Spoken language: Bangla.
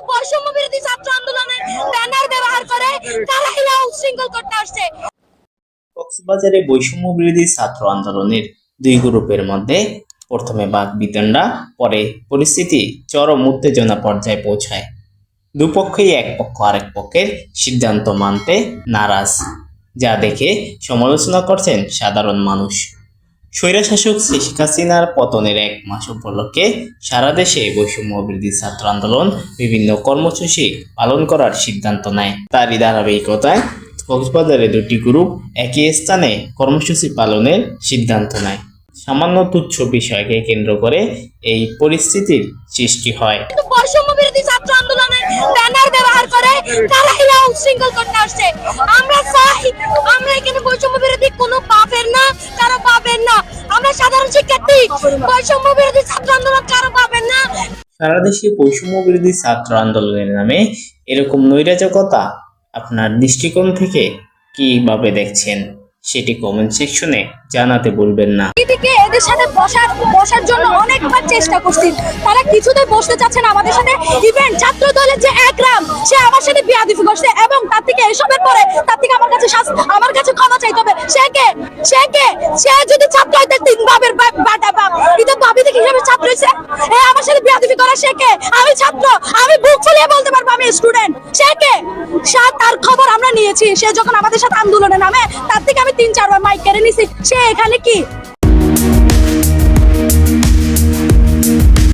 কিন্তু বৈষম্য বিরোধী ছাত্র আন্দোলনের ব্যানার ব্যবহার করে উচ্ছৃঙ্খল করতে আসছে। কক্সবাজারে বৈষম্য বিরোধী ছাত্র আন্দোলনের দুই গ্রুপের মধ্যে প্রথমে বাক বিতণ্ডা, পরে পরিস্থিতি চরম উত্তেজনা পর্যায়ে পৌঁছায়। দুপক্ষই এক পক্ষ আরেক পক্ষের সিদ্ধান্ত মানতে নারাজ, যা দেখে সমালোচনা করছেন সাধারণ মানুষ। স্বৈরশাসক শেখ হাসিনার পতনের এক মাস উপলক্ষে সারা দেশে বৈষম্য বিরোধী ছাত্র আন্দোলন বিভিন্ন কর্মসূচি পালন করার সিদ্ধান্ত নেয়। তারই ধারাবাহিকতায় কক্সবাজারে দুটি গ্রুপ একই স্থানে কর্মসূচি পালনের সিদ্ধান্ত নেয়। সামান্য তুচ্ছ বিষয়কে কেন্দ্র করে এই পরিস্থিতির সৃষ্টি হয়। বৈষম্য বিরোধী ছাত্র ব্যানার ব্যবহার করে তারা উচ্ছৃঙ্খল করতে আসছে। আমরা চাই, আমরা এখানে বৈষম্য আমরা সাধারণ শিক্ষার্থী। বৈষম্য বিরোধী ছাত্র আন্দোলন কারও পাপের না। সারা দেশে বৈষম্য বিরোধী ছাত্র আন্দোলনের নামে এরকম নৈরাজকতা আপনার দৃষ্টিকোণ থেকে কীভাবে দেখছেন সেটি কমেন্ট সেকশনে জানাতে ভুলবেন না। দিদিকে এদের সাথে বসার বসার জন্য অনেকবার চেষ্টা করছি। তারা কিছুতেই বসতে চাচ্ছে না। আমাদের সাথে ইভেন ছাত্র দলের যে একরাম সে আমার সাথে বিয়াদিফি করছে এবং তার থেকে এসবের পরে তার থেকে আমার কাছে আমার কাছে ক্ষমা চাইতে হবে। সে কে? সে কে? সে যদি বাপের বাটা বাপ। কিন্তু ভাবি থেকে হিসাবে ছাত্র হয়েছে এ, আমার সাথে বিয়াদবি করা সে কে? আমি ছাত্র। আমি বুক ফুলিয়ে বলতে পারব আমি স্টুডেন্ট সে কে? সে তার খবর আমরা নিয়েছি। সে যখন আমাদের সাথে আন্দোলনে নামে, তার থেকে আমি তিন, চারবার মাইক কেড়ে নিছি। সে এখানে কি?